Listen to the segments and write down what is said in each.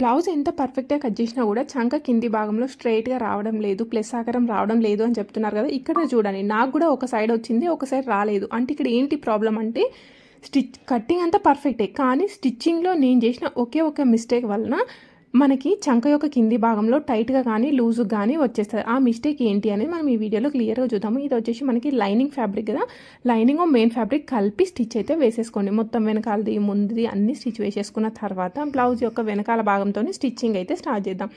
Blouse ఎంత పర్ఫెక్ట్గా cut చేసినా కూడా చంక కింది భాగంలో స్ట్రైట్గా రావడం లేదు ప్లస్ ఆకారం రావడం లేదు అని చెప్తున్నారు కదా ఇక్కడ చూడండి. నాకు కూడా ఒక సైడ్ వచ్చింది ఒక సైడ్ రాలేదు. అంటే ఇక్కడ ఏంటి ప్రాబ్లం అంటే స్టిచ్ కట్టింగ్ అంతా పర్ఫెక్టే కానీ స్టిచ్చింగ్లో నేను చేసిన ఒకే ఒక మిస్టేక్ వలన మనకి చంక యొక్క కింది భాగంలో టైట్గా కానీ లూజుగా కానీ వచ్చేస్తుంది. ఆ మిస్టేక్ ఏంటి అనేది మనం ఈ వీడియోలో క్లియర్గా చూద్దాము. ఇది వచ్చేసి మనకి లైనింగ్ ఫ్యాబ్రిక్ కదా. లైనింగ్ మెయిన్ ఫ్యాబ్రిక్ కలిపి స్టిచ్ అయితే వేసేసుకోండి. మొత్తం వెనకాలది ముందుది అన్ని స్టిచ్ వేసేసుకున్న తర్వాత బ్లౌజ్ యొక్క వెనకాల భాగంతో స్టిచ్చింగ్ అయితే స్టార్ట్ చేద్దాం.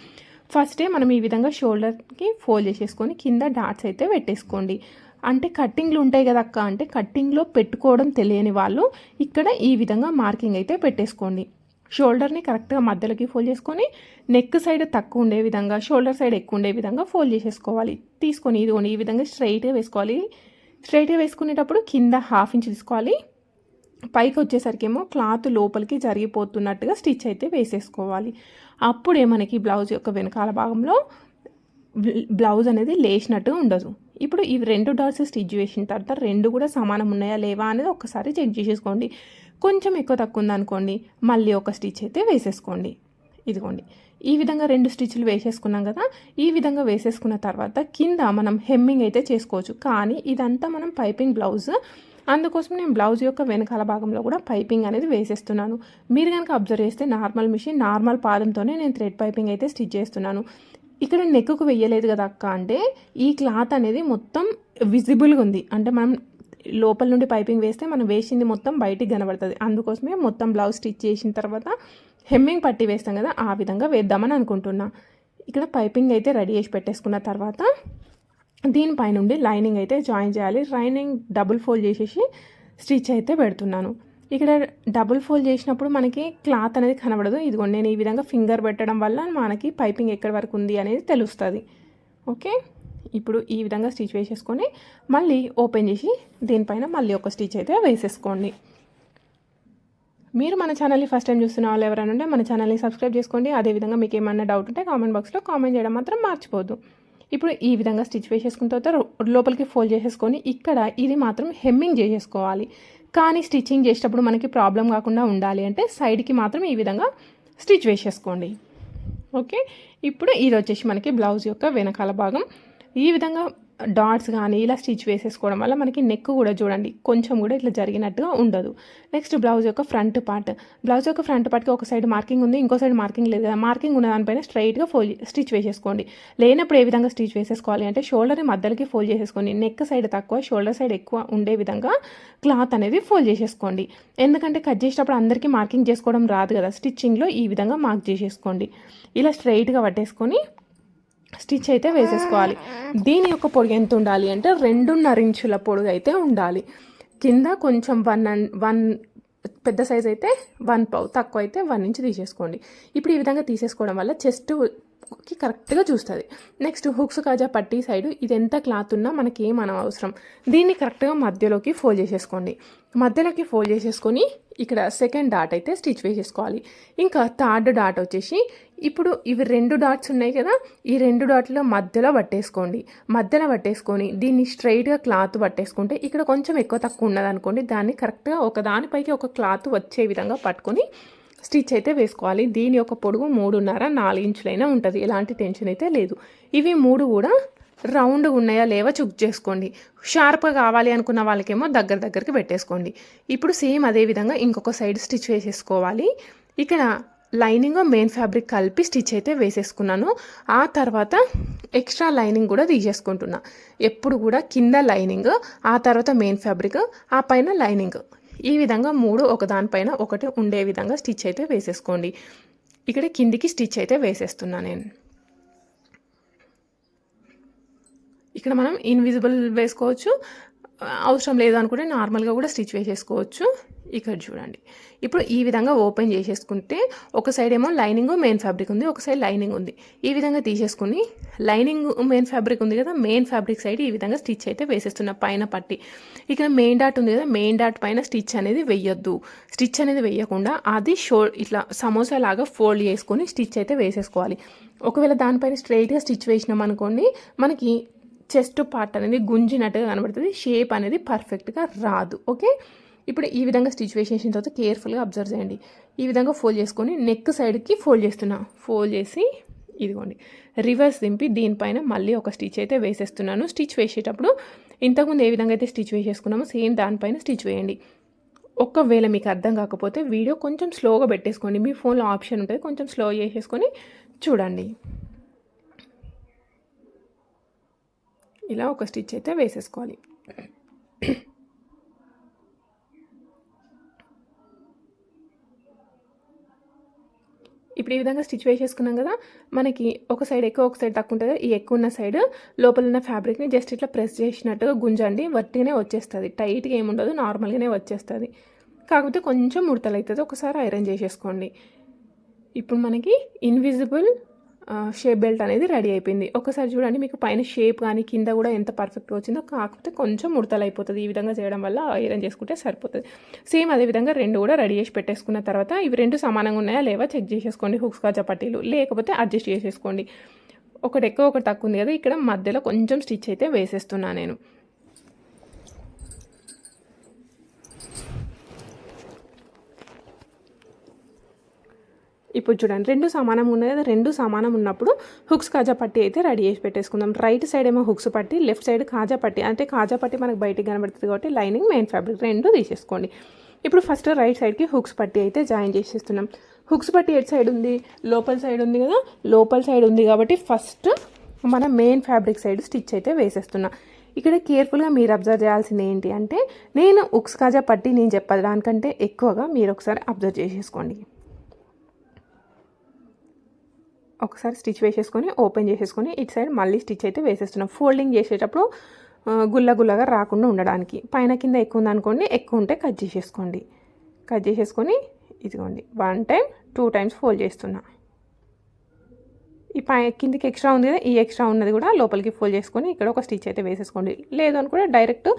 ఫస్టే మనం ఈ విధంగా షోల్డర్కి ఫోల్డ్ చేసేసుకొని కింద డాట్స్ అయితే పెట్టేసుకోండి. అంటే కట్టింగ్లు ఉంటాయి కదా అక్క. అంటే కట్టింగ్లో పెట్టుకోవడం తెలియని వాళ్ళు ఇక్కడ ఈ విధంగా మార్కింగ్ అయితే పెట్టేసుకోండి. షోల్డర్ని కరెక్ట్గా మధ్యలోకి ఫోల్డ్ చేసుకొని నెక్ సైడ్ తక్కువ ఉండే విధంగా షోల్డర్ సైడ్ ఎక్కువ ఉండే విధంగా ఫోల్డ్ చేసేసుకోవాలి. తీసుకొని ఇదిగోండి ఈ విధంగా స్ట్రైట్గా వేసుకోవాలి. స్ట్రైట్గా వేసుకునేటప్పుడు కింద హాఫ్ ఇంచ్ తీసుకోవాలి. పైకి వచ్చేసరికేమో క్లాత్ లోపలికి జరిగిపోతున్నట్టుగా స్టిచ్ అయితే వేసేసుకోవాలి. అప్పుడే మనకి బ్లౌజ్ యొక్క వెనకాల భాగంలో బ్లౌజ్ అనేది లేచినట్టుగా ఉండదు. ఇప్పుడు ఇవి రెండు డాట్స్ స్టిచ్ చేసిన తర్వాత రెండు కూడా సమానం ఉన్నాయా లేవా అనేది ఒకసారి చెక్ చేసేసుకోండి. కొంచెం ఎక్కువ తక్కువ ఉందనుకోండి మళ్ళీ ఒక స్టిచ్ అయితే వేసేసుకోండి. ఇదిగోండి. ఈ విధంగా రెండు స్టిచ్లు వేసేసుకున్నాం కదా ఈ విధంగా వేసేసుకున్న తర్వాత కింద మనం హెమ్మింగ్ అయితే చేసుకోవచ్చు. కానీ ఇదంతా మనం పైపింగ్ బ్లౌజ్ అందుకోసం నేను బ్లౌజ్ యొక్క వెనకాల భాగంలో కూడా పైపింగ్ అనేది వేసేస్తున్నాను. మీరు కనుక అబ్జర్వ్ చేస్తే నార్మల్ మిషన్ నార్మల్ పాదంతోనే నేను థ్రెడ్ పైపింగ్ అయితే స్టిచ్ చేస్తున్నాను. ఇక్కడ నెక్కు వెయ్యలేదు కదా అక్క అంటే ఈ క్లాత్ అనేది మొత్తం విజిబుల్గా ఉంది. అంటే మనం లోపల నుండి పైపింగ్ వేస్తే మనం వేసింది మొత్తం బయటికి కనబడుతుంది. అందుకోసమే మొత్తం బ్లౌజ్ స్టిచ్ చేసిన తర్వాత హెమ్మింగ్ పట్టి వేస్తాం కదా ఆ విధంగా వేద్దామని అనుకుంటున్నా. ఇక్కడ పైపింగ్ అయితే రెడీ చేసి పెట్టేసుకున్న తర్వాత దీనిపై నుండి లైనింగ్ అయితే జాయిన్ చేయాలి. లైనింగ్ డబుల్ ఫోల్డ్ చేసేసి స్టిచ్ అయితే పెడుతున్నాను. ఇక్కడ డబుల్ ఫోల్డ్ చేసినప్పుడు మనకి క్లాత్ అనేది కనబడదు. ఇదిగోండి నేను ఈ విధంగా ఫింగర్ పెట్టడం వల్ల మనకి పైపింగ్ ఎక్కడి వరకు ఉంది అనేది తెలుస్తుంది. ఓకే? ఇప్పుడు ఈ విధంగా స్టిచ్ వేసేసుకొని మళ్ళీ ఓపెన్ చేసి దీనిపైన మళ్ళీ ఒక స్టిచ్ అయితే వేసేసుకోండి. మీరు మన ఛానల్ని ఫస్ట్ టైం చూస్తున్న వాళ్ళు ఎవరైనా ఉంటే మన ఛానల్ని సబ్స్క్రైబ్ చేసుకోండి. అదేవిధంగా మీకు ఏమైనా డౌట్ ఉంటే కామెంట్ బాక్స్లో కామెంట్ చేయడం మాత్రం మర్చిపోద్దు ఇప్పుడు ఈ విధంగా స్టిచ్ వేసేసుకున్న తర్వాత లోపలికి ఫోల్డ్ చేసేసుకొని ఇక్కడ ఇది మాత్రం హెమ్మింగ్ చేసేసుకోవాలి. కానీ స్టిచ్చింగ్ చేసేటప్పుడు మనకి ప్రాబ్లం కాకుండా ఉండాలి అంటే సైడ్కి మాత్రం ఈ విధంగా స్టిచ్ వేసేసుకోండి. ఓకే? ఇప్పుడు ఇది వచ్చేసి మనకి బ్లౌజ్ యొక్క వెనకాల భాగం. ఈ విధంగా డాట్స్ కానీ ఇలా స్టిచ్ వేసేసుకోవడం వల్ల మనకి నెక్ కూడా చూడండి కొంచెం కూడా ఇట్లా జరిగినట్టుగా ఉండదు. నెక్స్ట్ బ్లౌజ్ యొక్క ఫ్రంట్ పార్ట్. బ్లౌజ్ యొక్క ఫ్రంట్ పార్ట్కి ఒక సైడ్ మార్కింగ్ ఉంది ఇంకో సైడ్ మార్కింగ్ లేదు కదా. మార్కింగ్ ఉన్న దానిపైన స్ట్రైట్గా ఫోల్డ్ స్టిచ్ వేసేసుకోండి. లేనప్పుడు ఏ విధంగా స్టిచ్ వేసేసుకోవాలి అంటే షోల్డర్ని మధ్యలోకి ఫోల్డ్ చేసేసుకోండి. నెక్ సైడ్ తక్కువ షోల్డర్ సైడ్ ఎక్కువ ఉండే విధంగా క్లాత్ అనేది ఫోల్డ్ చేసేసుకోండి. ఎందుకంటే కట్ చేసేటప్పుడు అందరికీ మార్కింగ్ చేసుకోవడం రాదు కదా. స్టిచ్చింగ్లో ఈ విధంగా మార్క్ చేసేసుకోండి. ఇలా స్ట్రైట్గా పట్టేసుకొని స్టిచ్ అయితే వేసేసుకోవాలి. దీని యొక్క పొడి ఎంత ఉండాలి అంటే రెండున్నర ఇంచుల పొడుగు అయితే ఉండాలి. కింద కొంచెం వన్ అండ్ వన్ పెద్ద సైజ్ అయితే వన్ పౌ తక్కువ అయితే వన్ ఇంచ్ తీసేసుకోండి. ఇప్పుడు ఈ విధంగా తీసేసుకోవడం వల్ల చెస్ట్ కి కరెక్ట్గా చూస్తుంది. నెక్స్ట్ హుక్స్ కాజా పట్టి సైడ్ ఇది ఎంత క్లాత్ ఉన్నా మనకి ఏం అవసరం దీన్ని కరెక్ట్గా మధ్యలోకి ఫోల్డ్ చేసేసుకోండి. మధ్యలోకి ఫోల్డ్ చేసేసుకొని ఇక్కడ సెకండ్ డాట్ అయితే స్టిచ్ వేసేసుకోవాలి. ఇంకా థర్డ్ డాట్ వచ్చేసి ఇప్పుడు ఇవి రెండు డాట్స్ ఉన్నాయి కదా ఈ రెండు డాట్లో మధ్యలో పట్టేసుకోండి. మధ్యలో పట్టేసుకొని దీన్ని స్ట్రైట్గా క్లాత్ పట్టేసుకుంటే ఇక్కడ కొంచెం ఎక్కువ తక్కువ ఉన్నదనుకోండి దాన్ని కరెక్ట్గా ఒక దానిపైకి ఒక క్లాత్ వచ్చే విధంగా పట్టుకొని స్టిచ్ అయితే వేసుకోవాలి. దీని యొక్క పొడుగు మూడున్నర నాలుగు ఇంచులైనా ఉంటుంది. ఎలాంటి టెన్షన్ అయితే లేదు. ఇవి మూడు కూడా రౌండ్గా ఉన్నాయా లేవా చెక్ చేసుకోండి. షార్ప్గా కావాలి అనుకున్న వాళ్ళకేమో దగ్గర దగ్గరికి పెట్టేసుకోండి. ఇప్పుడు సేమ్ అదే విధంగా ఇంకొక సైడ్ స్టిచ్ వేసేసుకోవాలి. ఇక్కడ లైనింగ్ మెయిన్ ఫ్యాబ్రిక్ కలిపి స్టిచ్ అయితే వేసేసుకున్నాను. ఆ తర్వాత ఎక్స్ట్రా లైనింగ్ కూడా తీసేసుకుంటున్నా. ఎప్పుడు కూడా కింద లైనింగ్ ఆ తర్వాత మెయిన్ ఫ్యాబ్రిక్ ఆ పైన లైనింగ్. ఈ విధంగా మూడు ఒకదానిపైన ఒకటి ఉండే విధంగా స్టిచ్ అయితే వేసేసుకోండి. ఇక్కడ కిందికి స్టిచ్ అయితే వేసేస్తున్నా నేను. ఇక్కడ మనం ఇన్విజిబుల్ వేసుకోవచ్చు. అవసరం లేదు అనుకుంటే నార్మల్గా కూడా స్టిచ్ వేసేసుకోవచ్చు. ఇక్కడ చూడండి. ఇప్పుడు ఈ విధంగా ఓపెన్ చేసేసుకుంటే ఒక సైడ్ ఏమో లైనింగ్ మెయిన్ ఫ్యాబ్రిక్ ఉంది ఒక సైడ్ లైనింగ్ ఉంది. ఈ విధంగా తీసేసుకుని లైనింగ్ మెయిన్ ఫ్యాబ్రిక్ ఉంది కదా మెయిన్ ఫ్యాబ్రిక్ సైడ్ ఈ విధంగా స్టిచ్ అయితే వేసేస్తున్నా పైన పట్టి. ఇక్కడ మెయిన్ డాట్ ఉంది కదా మెయిన్ డాట్ పైన స్టిచ్ అనేది వెయ్యొద్దు స్టిచ్ అనేది వేయకుండా అది షో ఇట్లా సమోసా లాగా ఫోల్డ్ చేసుకొని స్టిచ్ అయితే వేసేసుకోవాలి. ఒకవేళ దానిపైన స్ట్రైట్గా స్టిచ్ వేసినాం అనుకోండి మనకి చెస్ట్ పార్ట్ అనేది గుంజినట్టుగా కనబడుతుంది షేప్ అనేది పర్ఫెక్ట్గా రాదు. ఓకే ఇప్పుడు ఈ విధంగా స్టిచ్ వేసేసిన తర్వాత కేర్ఫుల్గా అబ్జర్వ్ చేయండి. ఈ విధంగా ఫోల్డ్ చేసుకొని నెక్ సైడ్కి ఫోల్డ్ చేస్తున్నా. ఫోల్డ్ చేసి ఇదిగోండి. రివర్స్ దింపి దీనిపైన మళ్ళీ ఒక స్టిచ్ అయితే వేసేస్తున్నాను. స్టిచ్ వేసేటప్పుడు ఇంతకుముందు ఏ విధంగా అయితే స్టిచ్ వేసేసుకున్నామో సేమ్ దానిపైన స్టిచ్ వేయండి. ఒక్కవేళ మీకు అర్థం కాకపోతే వీడియో కొంచెం స్లోగా పెట్టేసుకోండి. మీ ఫోన్లో ఆప్షన్ ఉంటుంది కొంచెం స్లో చేసేసుకొని చూడండి. ఇలా ఒక స్టిచ్ అయితే వేసేసుకోవాలి. ఇప్పుడు ఈ విధంగా స్టిచ్ వేసేసుకున్నాం కదా మనకి ఒక సైడ్ ఎక్కువ ఒక సైడ్ తక్కువ ఉంటుంది. ఈ ఎక్కువ ఉన్న సైడ్ లోపల ఉన్న ఫ్యాబ్రిక్ని జస్ట్ ఇట్లా ప్రెస్ చేసినట్టుగా గుంజండి. వట్టిగానే వచ్చేస్తుంది. టైట్గా ఏముండదు నార్మల్గానే వచ్చేస్తుంది. కాకపోతే కొంచెం ముడతలు అవుతుంది. ఒకసారి ఐరన్ చేసేసుకోండి. ఇప్పుడు మనకి ఇన్విజిబుల్ షేప్ బెల్ట్ అనేది రెడీ అయిపోయింది. ఒకసారి చూడండి మీకు పైన షేప్ కానీ కింద కూడా ఎంత పర్ఫెక్ట్గా వచ్చిందో కాకపోతే కొంచెం ముడతలు అయిపోతుంది ఈ విధంగా చేయడం వల్ల ఐరన్ చేసుకుంటే సరిపోతుంది. సేమ్ అదే విధంగా రెండు కూడా రెడీ చేసి పెట్టేసుకున్న తర్వాత ఇవి రెండు సమానంగా ఉన్నాయా లేవా చెక్ చేసేసుకోండి. హుక్స్ కాజా పట్టీలు. లేకపోతే అడ్జస్ట్ చేసేసుకోండి. ఒకటి ఎక్కువ ఒకటి తక్కువ ఉంది కదా ఇక్కడ మధ్యలో కొంచెం స్టిచ్ అయితే వేసేస్తున్నాను నేను. ఇప్పుడు చూడండి రెండు సమానం ఉన్నాయి కదా రెండు సమానం ఉన్నప్పుడు హుక్స్ కాజా పట్టి అయితే రెడీ చేసి పెట్టేసుకుందాం. రైట్ సైడ్ ఏమో హుక్స్ పట్టి లెఫ్ట్ సైడ్ కాజా పట్టి. అంటే కాజా పట్టి మనకు బయటికి కనబడుతుంది కాబట్టి లైనింగ్ మెయిన్ ఫ్యాబ్రిక్ రెండు తీసేసుకోండి. ఇప్పుడు ఫస్ట్ రైట్ సైడ్కి హుక్స్ పట్టి అయితే జాయిన్ చేసేస్తున్నాం. హుక్స్ పట్టి ఎటు సైడ్ ఉంది? లోపల సైడ్ ఉంది కదా? లోపల సైడ్ ఉంది కాబట్టి ఫస్ట్ మన మెయిన్ ఫ్యాబ్రిక్ సైడ్ స్టిచ్ అయితే వేసేస్తున్నా. ఇక్కడ కేర్ఫుల్గా మీరు అబ్జర్వ్ చేయాల్సింది ఏంటి అంటే నేను ఉక్స్ కాజా పట్టి నేను చెప్పడానికంటే ఎక్కువగా మీరు ఒకసారి అబ్జర్వ్ చేసేసుకోండి. ఒకసారి స్టిచ్ వేసేసుకొని ఓపెన్ చేసేసుకొని ఇటు సైడ్ మళ్ళీ స్టిచ్ అయితే వేసేస్తున్నాం. ఫోల్డింగ్ చేసేటప్పుడు గుల్ల గుల్లగా రాకుండా ఉండడానికి. పైన కింద ఎక్కువ ఉందనుకోండి ఎక్కువ ఉంటే కట్ చేసేసుకోండి. కట్ చేసేసుకొని ఇదిగోండి one time two times fold చేస్తున్నా. ఈ పై కిందికి ఎక్స్ట్రా ఉంది కదా ఈ ఎక్స్ట్రా ఉన్నది కూడా లోపలికి ఫోల్డ్ చేసుకొని ఇక్కడ ఒక స్టిచ్ అయితే వేసేసుకోండి. లేదు అనుకుంటే డైరెక్ట్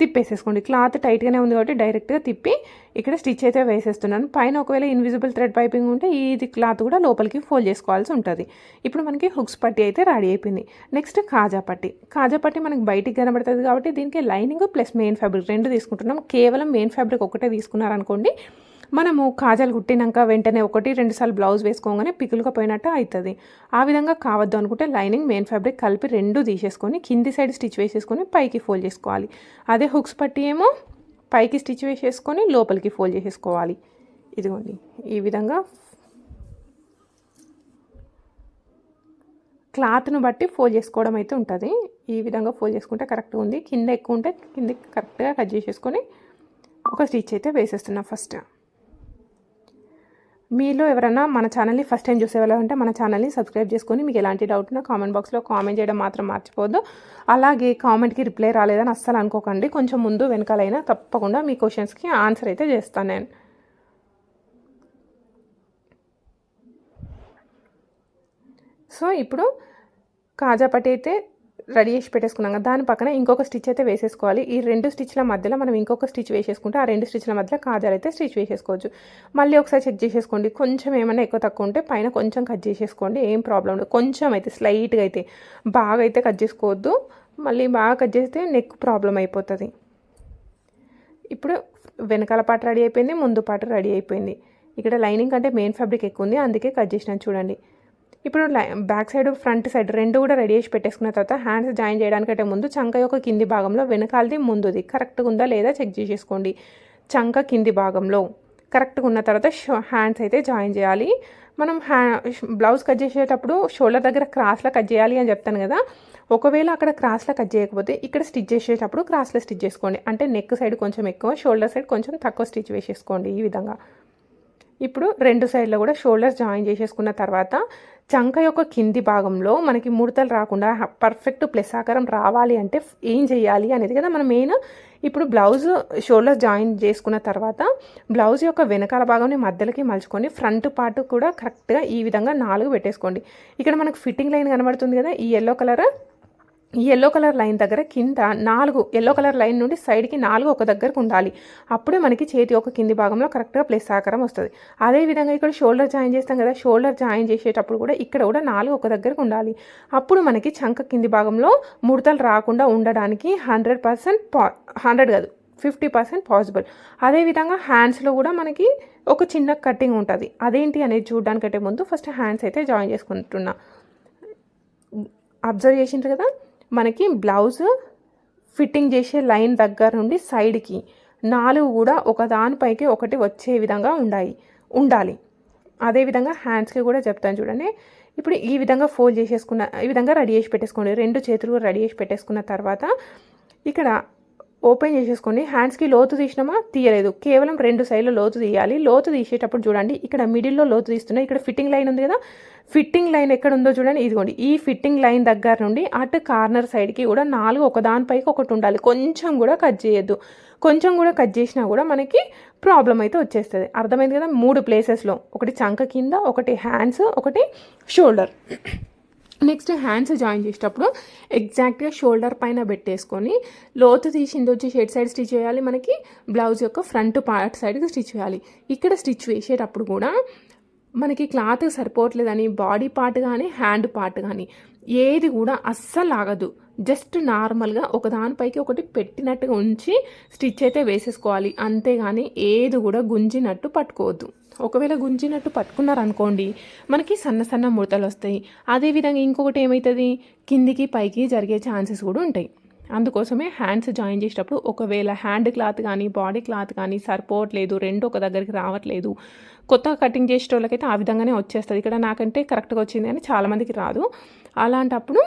తిప్పేసేసుకోండి. క్లాత్ టైట్గానే ఉంది కాబట్టి డైరెక్ట్గా తిప్పి ఇక్కడ స్టిచ్ అయితే వేసేస్తున్నాను. పైన ఒకవేళ ఇన్విజిబుల్ థ్రెడ్ పైపింగ్ ఉంటే ఇది క్లాత్ కూడా లోపలికి ఫోల్డ్ చేసుకోవాల్సి ఉంటుంది. ఇప్పుడు మనకి హుక్స్ పట్టి అయితే రెడీ అయిపోయింది. నెక్స్ట్ కాజా పట్టి. కాజా పట్టి మనకి బయటికి కనబడుతుంది కాబట్టి దీనికి లైనింగ్ ప్లస్ మెయిన్ ఫ్యాబ్రిక్ రెండు తీసుకుంటున్నాం. కేవలం మెయిన్ ఫ్యాబ్రిక్ ఒకటే తీసుకున్నారనుకోండి మనము కాజాలు కుట్టినాక వెంటనే ఒకటి రెండు సార్లు బ్లౌజ్ వేసుకోగానే పికులుగా పోయినట్టు అవుతుంది ఆ విధంగా కావద్దు అనుకుంటే లైనింగ్ మెయిన్ ఫ్యాబ్రిక్ కలిపి రెండు తీసేసుకొని కింది సైడ్ స్టిచ్ వేసేసుకొని పైకి ఫోల్డ్ చేసుకోవాలి. అదే హుక్స్ పట్టి ఏమో పైకి స్టిచ్ వేసేసుకొని లోపలికి ఫోల్డ్ చేసేసుకోవాలి. ఇదిగోండి ఈ విధంగా క్లాత్ను బట్టి ఫోల్డ్ చేసుకోవడం అయితే ఉంటుంది. ఈ విధంగా ఫోల్డ్ చేసుకుంటే కరెక్ట్గా ఉంది. కింద ఎక్కువ ఉంటే కిందకి కరెక్ట్గా కట్ చేసేసుకొని ఒక స్టిచ్ అయితే వేసేస్తున్నా ఫస్ట్. మీలో ఎవరైనా మన ఛానల్ని ఫస్ట్ టైం చూసే వాళ్ళు ఉంటే మన ఛానల్ని సబ్స్క్రైబ్ చేసుకొని మీకు ఎలాంటి డౌట్ ఉన్నా కామెంట్ బాక్స్లో కామెంట్ చేయడం మాత్రం మర్చిపోవద్దు. అలాగే కామెంట్కి రిప్లై రాలేదని అస్సలు అనుకోకండి. కొంచెం ముందు వెనకాలైనా తప్పకుండా మీ క్వశ్చన్స్కి ఆన్సర్ అయితే చేస్తాను నేను. సో ఇప్పుడు కాజాపటి అయితే రెడీ చేసి పెట్టేసుకున్నాం కదా. దాని పక్కన ఇంకొక స్టిచ్ అయితే వేసేసుకోవాలి. ఈ రెండు స్టిచ్ల మధ్యలో మనం ఇంకొక స్టిచ్ వేసేసుకుంటే ఆ రెండు స్టిచ్ల మధ్యలో కాజాలు అయితే స్టిచ్ వేసేసుకోవచ్చు. మళ్ళీ ఒకసారి చెక్ చేసేసుకోండి. కొంచెం ఏమైనా ఎక్కువ తక్కువ ఉంటే పైన కొంచెం కట్ చేసేసుకోండి. ఏం ప్రాబ్లం ఉండదు కొంచెం అయితే స్లైట్గా అయితే బాగా అయితే కట్ చేసుకోవద్దు. మళ్ళీ బాగా కట్ చేస్తే నెక్ ప్రాబ్లం అయిపోతుంది. ఇప్పుడు వెనకాల పాట రెడీ అయిపోయింది ముందు పాట రెడీ అయిపోయింది. ఇక్కడ లైనింగ్ అంటే మెయిన్ ఫ్యాబ్రిక్ ఎక్కువ ఉంది అందుకే కట్ చేసినాను చూడండి. ఇప్పుడు బ్యాక్ సైడ్ ఫ్రంట్ సైడ్ రెండు కూడా రెడీ చేసి పెట్టేసుకున్న తర్వాత హ్యాండ్స్ జాయిన్ చేయడానికంటే ముందు చంక యొక్క కింది భాగంలో వెనకాలది ముందుది. కరెక్ట్గా ఉందా లేదా చెక్ చేసేసుకోండి. చంక కింది భాగంలో. కరెక్ట్గా ఉన్న తర్వాత హ్యాండ్స్ అయితే జాయిన్ చేయాలి. మనం హ్యా బ్లౌజ్ కట్ చేసేటప్పుడు షోల్డర్ దగ్గర క్రాస్లో కట్ చేయాలి అని చెప్తాను కదా. ఒకవేళ అక్కడ క్రాస్లో కట్ చేయకపోతే ఇక్కడ స్టిచ్ చేసేటప్పుడు క్రాస్లో స్టిచ్ చేసుకోండి. అంటే నెక్ సైడ్ కొంచెం ఎక్కువ షోల్డర్ సైడ్ కొంచెం తక్కువ స్టిచ్ వేసేసుకోండి ఈ విధంగా. ఇప్పుడు రెండు సైడ్లో కూడా షోల్డర్స్ జాయిన్ చేసేసుకున్న తర్వాత చంక యొక్క కింది భాగంలో మనకి ముడతలు రాకుండా పర్ఫెక్ట్ ప్లస్ ఆకారం రావాలి అంటే ఏం చేయాలి అనేది కదా మనం మెయిన్ ఇప్పుడు బ్లౌజ్ షోల్డర్ జాయిన్ చేసుకున్న తర్వాత బ్లౌజ్ యొక్క వెనకాల భాగంని మధ్యలోకి మలుచుకొని ఫ్రంట్ పార్ట్ కూడా కరెక్ట్గా ఈ విధంగా నాలుగు పెట్టేసుకోండి. ఇక్కడ మనకు ఫిట్టింగ్ లైన్ కనబడుతుంది కదా ఈ yellow colour yellow colour line దగ్గర కింద నాలుగు ఎల్లో కలర్ లైన్ నుండి సైడ్కి నాలుగు ఒక దగ్గరకు ఉండాలి. అప్పుడే మనకి చేతి ఒక కింది భాగంలో కరెక్ట్గా ప్లస్ ఆకారం వస్తుంది. అదేవిధంగా ఇక్కడ షోల్డర్ జాయిన్ చేస్తాం కదా షోల్డర్ జాయిన్ చేసేటప్పుడు కూడా ఇక్కడ కూడా నాలుగు ఒక దగ్గరకు ఉండాలి. అప్పుడు మనకి చంక కింది భాగంలో ముడతలు రాకుండా ఉండడానికి హండ్రెడ్ పర్సెంట్ హండ్రెడ్ కాదు ఫిఫ్టీ పర్సెంట్ పాసిబుల్ అదేవిధంగా హ్యాండ్స్లో కూడా మనకి ఒక చిన్న కటింగ్ ఉంటుంది. అదేంటి అనేది చూడడానికంటే ముందు ఫస్ట్ హ్యాండ్స్ అయితే జాయిన్ చేసుకుంటున్నా. అబ్జర్వ్ చేసిండ్రు కదా? మనకి బ్లౌజ్ ఫిట్టింగ్ చేసే లైన్ దగ్గర నుండి సైడ్కి నాలుగు కూడా ఒకదానిపైకి ఒకటి వచ్చే విధంగా ఉండాలి. ఉండాలి అదేవిధంగా హ్యాండ్స్కి కూడా చెప్తాను చూడండి. ఇప్పుడు ఈ విధంగా ఫోల్డ్ చేసేసుకున్న ఈ విధంగా రెడీ చేసి పెట్టేసుకోండి. రెండు చేతులు రెడీ చేసి పెట్టేసుకున్న తర్వాత ఇక్కడ ఓపెన్ చేసేసుకోండి హ్యాండ్స్కి లోతు తీసినామా? తీయలేదు. కేవలం రెండు సైడ్లో లోతు తీయాలి. లోతు తీసేటప్పుడు చూడండి ఇక్కడ మిడిల్లో లోతు తీస్తున్నా ఇక్కడ ఫిట్టింగ్ లైన్ ఉంది కదా? ఫిట్టింగ్ లైన్ ఎక్కడ ఉందో చూడండి. ఇదిగోండి ఈ ఫిట్టింగ్ లైన్ దగ్గర నుండి అటు కార్నర్ సైడ్కి కూడా నాలుగు ఒకదానిపైకి ఒకటి ఉండాలి. కొంచెం కూడా కట్ చేయొద్దు. కొంచెం కూడా కట్ చేసినా కూడా మనకి ప్రాబ్లం అయితే వచ్చేస్తుంది. అర్థమైంది కదా? మూడు ప్లేసెస్లో ఒకటి చంక కింద ఒకటి హ్యాండ్స్ ఒకటి షోల్డర్ నెక్స్ట్ హ్యాండ్స్ జాయిన్ చేసేటప్పుడు ఎగ్జాక్ట్గా షోల్డర్ పైన పెట్టేసుకొని లోతు తీసింది వచ్చి షెడ్ సైడ్ స్టిచ్ చేయాలి మనకి బ్లౌజ్ యొక్క ఫ్రంట్ పార్ట్ సైడ్కి స్టిచ్ చేయాలి. ఇక్కడ స్టిచ్ వేసేటప్పుడు కూడా మనకి క్లాత్ సరిపోవట్లేదని బాడీ పార్ట్ కానీ హ్యాండ్ పార్ట్ కానీ ఏది కూడా అస్సలు ఆగదు. జస్ట్ నార్మల్గా ఒకదానిపైకి ఒకటి పెట్టినట్టుగా ఉంచి స్టిచ్ అయితే వేసేసుకోవాలి. అంతేగాని ఏది కూడా గుంజినట్టు పట్టుకోవద్దు. ఒకవేళ గుంజినట్టు పట్టుకున్నారనుకోండి మనకి సన్న సన్న ముడతలు వస్తాయి. అదేవిధంగా ఇంకొకటి ఏమవుతుంది కిందికి పైకి జరిగే ఛాన్సెస్ కూడా ఉంటాయి. అందుకోసమే హ్యాండ్స్ జాయిన్ చేసేటప్పుడు ఒకవేళ హ్యాండ్ క్లాత్ కానీ బాడీ క్లాత్ కానీ సరిపోవట్లేదు రెండు ఒక దగ్గరికి రావట్లేదు కొత్తగా కటింగ్ చేసే వాళ్ళకైతే ఆ విధంగానే వచ్చేస్తుంది. ఇక్కడ నాకంటే కరెక్ట్గా వచ్చింది అని చాలామందికి రాదు. అలాంటప్పుడు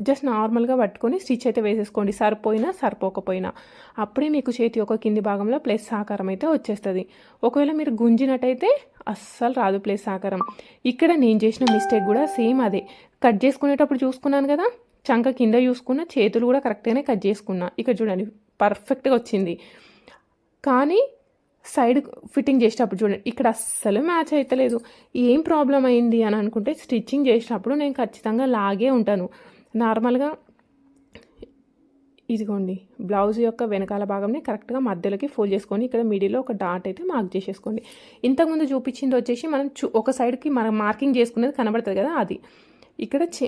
జస్ట్ నార్మల్గా పట్టుకొని స్టిచ్ అయితే వేసేసుకోండి. సరిపోయినా సరిపోకపోయినా. అప్పుడే మీకు చేతి యొక్క కింది భాగంలో ప్లస్ ఆకారం అయితే వచ్చేస్తుంది. ఒకవేళ మీరు గుంజినట్టయితే అస్సలు రాదు ప్లస్ ఆకారం. ఇక్కడ నేను చేసిన మిస్టేక్ కూడా సేమ్ అదే. కట్ చేసుకునేటప్పుడు చూసుకున్నాను కదా? చంక కింద చూసుకున్న చేతులు కూడా కరెక్ట్గానే కట్ చేసుకున్నా. ఇక్కడ చూడండి పర్ఫెక్ట్గా వచ్చింది. కానీ సైడ్ ఫిట్టింగ్ చేసేటప్పుడు చూడండి ఇక్కడ అస్సలు మ్యాచ్ అవుతలేదు ఏం ప్రాబ్లం అయింది అని అనుకుంటే స్టిచ్చింగ్ చేసేటప్పుడు నేను ఖచ్చితంగా లాగే ఉంటాను. నార్మల్గా ఇదిగోండి బ్లౌజ్ యొక్క వెనకాల భాగంని కరెక్ట్గా మధ్యలోకి ఫోల్డ్ చేసుకొని ఇక్కడ మిడిల్లో ఒక డాట్ అయితే మార్క్ చేసేసుకోండి. ఇంతకుముందు చూపించింది వచ్చేసి మనం చూ ఒక సైడ్కి మనం మార్కింగ్ చేసుకునేది కనబడుతుంది కదా అది. ఇక్కడ చే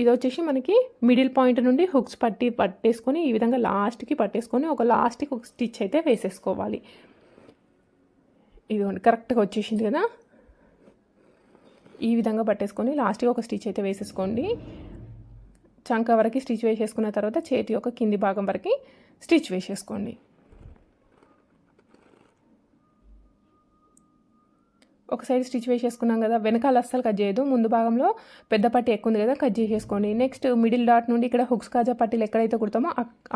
ఇది వచ్చేసి మనకి మిడిల్ పాయింట్ నుండి హుక్స్ పట్టి పట్టేసుకొని ఈ విధంగా లాస్ట్కి పట్టేసుకొని ఒక లాస్ట్కి ఒక స్టిచ్ అయితే వేసేసుకోవాలి. ఇదిగోండి కరెక్ట్గా వచ్చేసింది కదా. ఈ విధంగా పట్టేసుకొని లాస్ట్కి ఒక స్టిచ్ అయితే వేసేసుకోండి. చంక వరకు స్టిచ్ వేసేసుకున్న తర్వాత చేతి యొక్క కింది భాగం వరకు స్టిచ్ వేసేసుకోండి. ఒక సైడ్ స్టిచ్ వేసేసుకున్నాం కదా వెనకాల అస్సలు కట్ చేయదు ముందు భాగంలో పెద్ద పట్టి ఎక్కువ ఉంది కదా కట్ చేసేసుకోండి. నెక్స్ట్ మిడిల్ డాట్ నుండి ఇక్కడ హుక్స్ కాజా పట్టీలు ఎక్కడైతే కుడతామో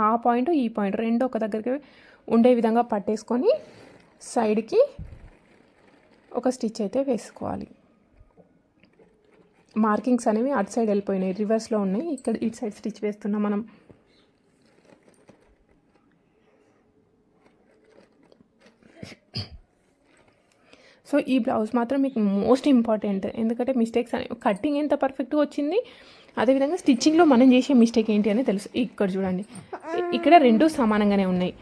ఆ పాయింట్ ఈ పాయింట్ రెండు ఒక దగ్గరికి ఉండే విధంగా పట్టేసుకొని సైడ్కి ఒక స్టిచ్ అయితే వేసుకోవాలి. మార్కింగ్స్ అనేవి అటు సైడ్ వెళ్ళిపోయినాయి రివర్స్లో ఉన్నాయి. ఇక్కడ ఇటు సైడ్ స్టిచ్ వేస్తున్నాం మనం. సో ఈ బ్లౌజ్ మాత్రం మీకు మోస్ట్ ఇంపార్టెంట్. ఎందుకంటే మిస్టేక్స్ అనేవి కటింగ్ ఎంత పర్ఫెక్ట్గా వచ్చింది అదేవిధంగా స్టిచ్చింగ్లో మనం చేసే మిస్టేక్ ఏంటి అని తెలుసు. ఇక్కడ చూడండి. ఇక్కడ రెండు సమానంగానే ఉన్నాయి.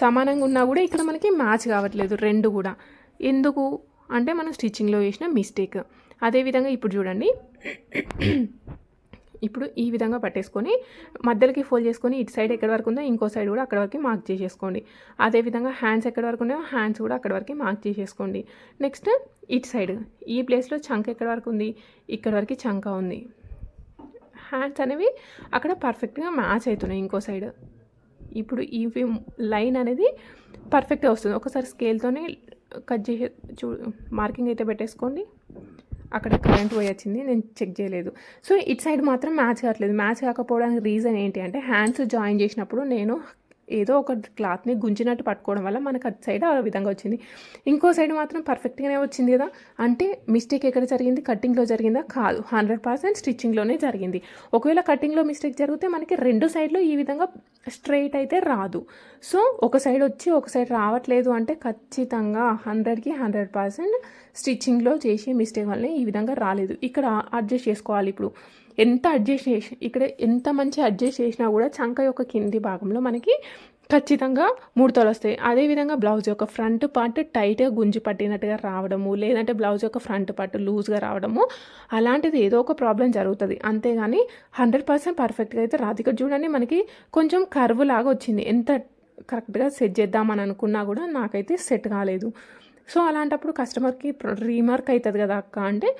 సమానంగా ఉన్నా కూడా ఇక్కడ మనకి మ్యాచ్ కావట్లేదు రెండు కూడా. ఎందుకు? అంటే మనం స్టిచ్చింగ్లో చేసిన మిస్టేక్. అదేవిధంగా ఇప్పుడు చూడండి. ఇప్పుడు ఈ విధంగా పట్టేసుకొని మధ్యలోకి ఫోల్డ్ చేసుకొని ఇటు సైడ్ ఎక్కడి వరకు ఉందో ఇంకో సైడ్ కూడా అక్కడ వరకు మార్క్ చేసేసుకోండి. అదేవిధంగా హ్యాండ్స్ ఎక్కడి వరకు ఉన్నాయో హ్యాండ్స్ కూడా అక్కడ వరకు మార్క్ చేసేసుకోండి. నెక్స్ట్ ఇటు సైడ్ ఈ ప్లేస్లో చంక ఎక్కడి వరకు ఉంది? ఇక్కడ వరకు చంక ఉంది. హ్యాండ్స్ అనేవి అక్కడ పర్ఫెక్ట్గా మ్యాచ్ అవుతున్నాయి ఇంకో సైడ్ ఇప్పుడు ఈ లైన్ అనేది పర్ఫెక్ట్గా వస్తుంది. ఒకసారి స్కేల్తోనే కట్ చేసే చూ మార్కింగ్ అయితే పెట్టేసుకోండి. అక్కడ కరెంట్ పోయి వచ్చింది నేను చెక్ చేయలేదు. సో ఇటు సైడ్ మాత్రం మ్యాచ్ కావట్లేదు. మ్యాచ్ కాకపోవడానికి రీజన్ ఏంటి అంటే హ్యాండ్స్ జాయిన్ చేసినప్పుడు నేను ఏదో ఒక క్లాత్ని గుంజినట్టు పట్టుకోవడం వల్ల మనకు అటు సైడ్ ఆ విధంగా వచ్చింది. ఇంకో సైడ్ మాత్రం పర్ఫెక్ట్గానే వచ్చింది కదా. అంటే మిస్టేక్ ఎక్కడ జరిగింది? కట్టింగ్లో జరిగిందా? కాదు. హండ్రెడ్ పర్సెంట్ స్టిచ్చింగ్లోనే జరిగింది. ఒకవేళ కట్టింగ్లో మిస్టేక్ జరిగితే మనకి రెండు సైడ్లో ఈ విధంగా స్ట్రైట్ అయితే రాదు. సో ఒక సైడ్ వచ్చి ఒక సైడ్ రావట్లేదు అంటే ఖచ్చితంగా హండ్రెడ్కి హండ్రెడ్ పర్సెంట్ స్టిచ్చింగ్లో చేసే మిస్టేక్ వల్లనే ఈ విధంగా రాలేదు. ఇక్కడ అడ్జస్ట్ చేసుకోవాలి ఇప్పుడు. ఎంత అడ్జస్ట్ చేసి ఇక్కడ ఎంత మంచి అడ్జస్ట్ చేసినా కూడా చంక యొక్క కింది భాగంలో మనకి ఖచ్చితంగా ముడతలు వస్తాయి. అదేవిధంగా బ్లౌజ్ యొక్క ఫ్రంట్ పార్ట్ టైట్గా గుంజి పట్టినట్టుగా రావడము లేదంటే బ్లౌజ్ యొక్క ఫ్రంట్ పార్ట్ లూజ్గా రావడము అలాంటిది ఏదో ఒక ప్రాబ్లం జరుగుతుంది. అంతేగాని హండ్రెడ్ పర్సెంట్ పర్ఫెక్ట్గా అయితే రాదు. ఇక్కడ చూడండి మనకి కొంచెం కర్వ్ లాగా వచ్చింది. ఎంత కరెక్ట్గా సెట్ చేద్దామని అనుకున్నా కూడా నాకైతే సెట్ కాలేదు. సో అలాంటప్పుడు కస్టమర్కి రీమార్క్ అవుతుంది కదా అక్క అంటే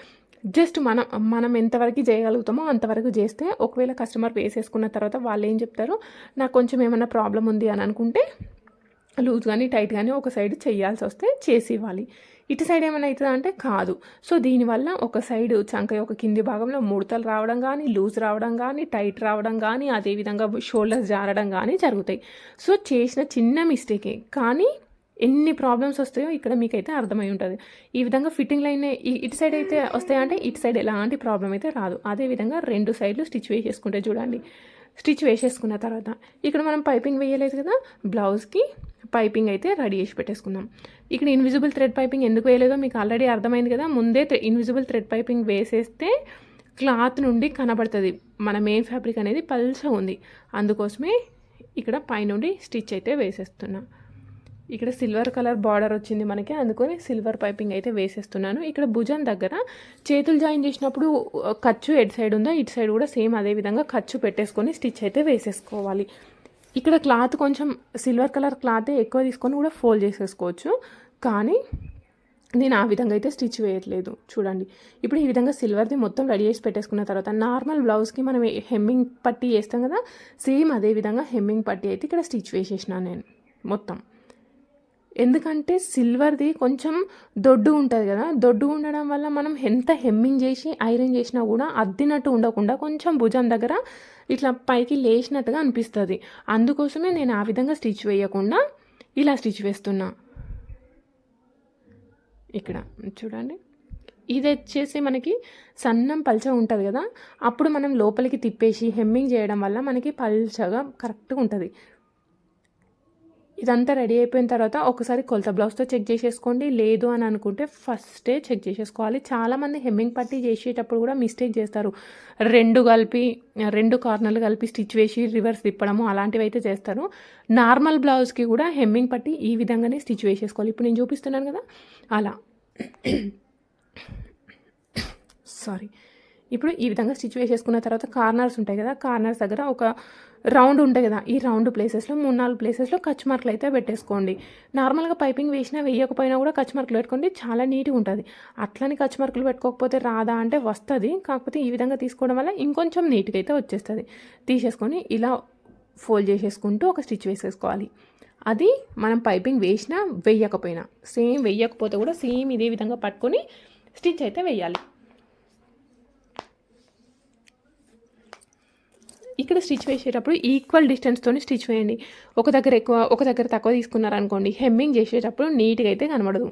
జస్ట్ మనం మనం ఎంతవరకు చేయగలుగుతామో అంతవరకు చేస్తే ఒకవేళ కస్టమర్ వేసేసుకున్న తర్వాత వాళ్ళు ఏం చెప్తారు నాకు కొంచెం ఏమైనా ప్రాబ్లం ఉంది అని అనుకుంటే లూజ్ కానీ టైట్ కానీ ఒక సైడ్ చేయాల్సి వస్తే చేసి ఇవ్వాలి. ఇటు సైడ్ ఏమైనా అవుతుందా అంటే కాదు. సో దీనివల్ల ఒక సైడ్ చంక ఒక కింది భాగంలో ముడతలు రావడం కానీ లూజ్ రావడం కానీ టైట్ రావడం కానీ అదేవిధంగా షోల్డర్స్ జారడం కానీ జరుగుతాయి. సో చేసిన చిన్న మిస్టేకే. కానీ ఎన్ని ప్రాబ్లమ్స్ వస్తాయో ఇక్కడ మీకైతే అర్థమై ఉంటుంది. ఈ విధంగా ఫిట్టింగ్ లైన్ ఇటు సైడ్ అయితే వస్తాయంటే ఇటు సైడ్ ఎలాంటి ప్రాబ్లం అయితే రాదు. అదేవిధంగా రెండు సైడ్లు స్టిచ్ వేసేసుకుంటే చూడండి. స్టిచ్ వేసేసుకున్న తర్వాత ఇక్కడ మనం పైపింగ్ వేయలేదు కదా బ్లౌజ్కి పైపింగ్ అయితే రెడీ చేసి పెట్టేసుకుందాం. ఇక్కడ ఇన్విజిబుల్ థ్రెడ్ పైపింగ్ ఎందుకు వేయలేదో మీకు ఆల్రెడీ అర్థమైంది కదా. ముందే ఇన్విజిబుల్ థ్రెడ్ పైపింగ్ వేసేస్తే క్లాత్ నుండి కనబడుతుంది. మన మెయిన్ ఫ్యాబ్రిక్ అనేది పల్చగా ఉంది. అందుకోసమే ఇక్కడ పైనుండి స్టిచ్ అయితే వేసేస్తున్నాం. ఇక్కడ సిల్వర్ కలర్ బార్డర్ వచ్చింది మనకి అందుకని సిల్వర్ పైపింగ్ అయితే వేసేస్తున్నాను. ఇక్కడ భుజం దగ్గర చేతులు జాయిన్ చేసినప్పుడు ఖర్చు ఎటు సైడ్ ఉందో ఇటు సైడ్ కూడా సేమ్ అదే విధంగా ఖర్చు పెట్టేసుకొని స్టిచ్ అయితే వేసేసుకోవాలి. ఇక్కడ క్లాత్ కొంచెం సిల్వర్ కలర్ క్లాతే ఎక్కువ తీసుకొని కూడా ఫోల్డ్ చేసేసుకోవచ్చు. కానీ నేను ఆ విధంగా అయితే స్టిచ్ వేయట్లేదు. చూడండి. ఇప్పుడు ఈ విధంగా సిల్వర్ది మొత్తం రెడీ చేసి పెట్టేసుకున్న తర్వాత నార్మల్ బ్లౌజ్కి మనం హెమ్మింగ్ పట్టి వేస్తాం కదా సేమ్ అదే విధంగా హెమ్మింగ్ పట్టి అయితే ఇక్కడ స్టిచ్ వేసేసినాను నేను మొత్తం. ఎందుకంటే సిల్వర్ది కొంచెం దొడ్డు ఉంటుంది కదా దొడ్డు ఉండడం వల్ల మనం ఎంత హెమ్మింగ్ చేసి ఐరన్ చేసినా కూడా అద్దినట్టు ఉండకుండా కొంచెం భుజం దగ్గర ఇట్లా పైకి లేచినట్టుగా అనిపిస్తుంది. అందుకోసమే నేను ఆ విధంగా స్టిచ్ వేయకుండా ఇలా స్టిచ్ వేస్తున్నా. ఇక్కడ చూడండి. ఇది వచ్చేసి మనకి సన్నం పల్చగా ఉంటుంది కదా అప్పుడు మనం లోపలికి తిప్పేసి హెమ్మింగ్ చేయడం వల్ల మనకి పల్చగా కరెక్ట్గా ఉంటుంది. ఇదంతా రెడీ అయిపోయిన తర్వాత ఒకసారి కొలత బ్లౌజ్తో చెక్ చేసేసుకోండి. లేదు అని అనుకుంటే ఫస్టే చెక్ చేసేసుకోవాలి. చాలామంది హెమ్మింగ్ పట్టి చేసేటప్పుడు కూడా మిస్టేక్ చేస్తారు. రెండు కలిపి రెండు కార్నర్లు కలిపి స్టిచ్ వేసి రివర్స్ తిప్పడము అలాంటివి అయితే చేస్తారు. నార్మల్ బ్లౌజ్కి కూడా హెమ్మింగ్ పట్టి ఈ విధంగానే స్టిచ్ వేసేసుకోవాలి. ఇప్పుడు నేను చూపిస్తున్నాను కదా. అలా. సారీ. ఇప్పుడు ఈ విధంగా స్టిచ్ వేసేసుకున్న తర్వాత కార్నర్స్ ఉంటాయి కదా. కార్నర్స్ దగ్గర ఒక రౌండ్ ఉంటాయి కదా ఈ రౌండ్ ప్లేసెస్లో మూడు నాలుగు ప్లేసెస్లో కచ్ మార్కులు అయితే పెట్టేసుకోండి. నార్మల్గా పైపింగ్ వేసినా వేయకపోయినా కూడా కచ్ మార్కులు పెట్టుకోండి చాలా నీట్గా ఉంటుంది. అట్లని కచ్ మార్కులు పెట్టుకోకపోతే రాదా అంటే వస్తుంది కాకపోతే ఈ విధంగా తీసుకోవడం వల్ల ఇంకొంచెం నీట్గా అయితే వచ్చేస్తుంది. తీసేసుకొని ఇలా ఫోల్డ్ చేసేసుకుంటూ ఒక స్టిచ్ వేసేసుకోవాలి. అది మనం పైపింగ్ వేసినా వేయకపోయినా సేమ్ వేయకపోతే కూడా సేమ్ ఇదే విధంగా పట్టుకొని స్టిచ్ అయితే వేయాలి. ఇక్కడ స్టిచ్ వేసేటప్పుడు ఈక్వల్ డిస్టెన్స్తో స్టిచ్ వేయండి. ఒక దగ్గర ఎక్కువ ఒక దగ్గర తక్కువ తీసుకున్నారనుకోండి హెమ్మింగ్ చేసేటప్పుడు నీట్గా అయితే కనబడదు.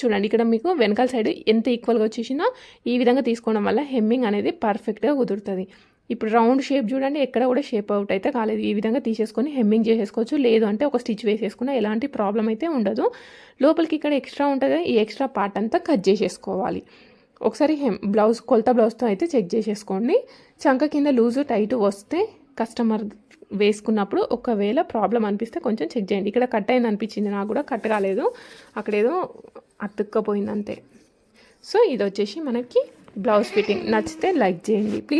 చూడండి ఇక్కడ మీకు వెనకాల సైడ్ ఎంత ఈక్వల్గా వచ్చేసినా ఈ విధంగా తీసుకోవడం వల్ల హెమ్మింగ్ అనేది పర్ఫెక్ట్గా కుదురుతుంది. ఇప్పుడు రౌండ్ షేప్ చూడండి ఎక్కడ కూడా షేప్ అవుట్ అయితే కాలేదు. ఈ విధంగా తీసేసుకొని హెమ్మింగ్ చేసేసుకోవచ్చు. లేదు అంటే ఒక స్టిచ్ వేసేసుకున్న ఎలాంటి ప్రాబ్లం అయితే ఉండదు. లోపలికి ఇక్కడ ఎక్స్ట్రా ఉంటుంది ఈ ఎక్స్ట్రా పార్ట్ అంతా కట్ చేసేసుకోవాలి. ఒకసారి హెమ్ బ్లౌజ్ కొలత బ్లౌజ్తో అయితే చెక్ చేసేసుకోండి. చంక కింద లూజు టైట్ వస్తే కస్టమర్ వేసుకున్నప్పుడు ఒకవేళ ప్రాబ్లం అనిపిస్తే కొంచెం చెక్ చేయండి. ఇక్కడ కట్ అయింది అనిపించింది నాకు కూడా కట్ కాలేదు. అక్కడ ఏదో అతుక్కపోయింది అంతే. సో ఇది వచ్చేసి మనకి బ్లౌజ్ ఫిట్టింగ్. నచ్చితే లైక్ చేయండి. ప్లీజ్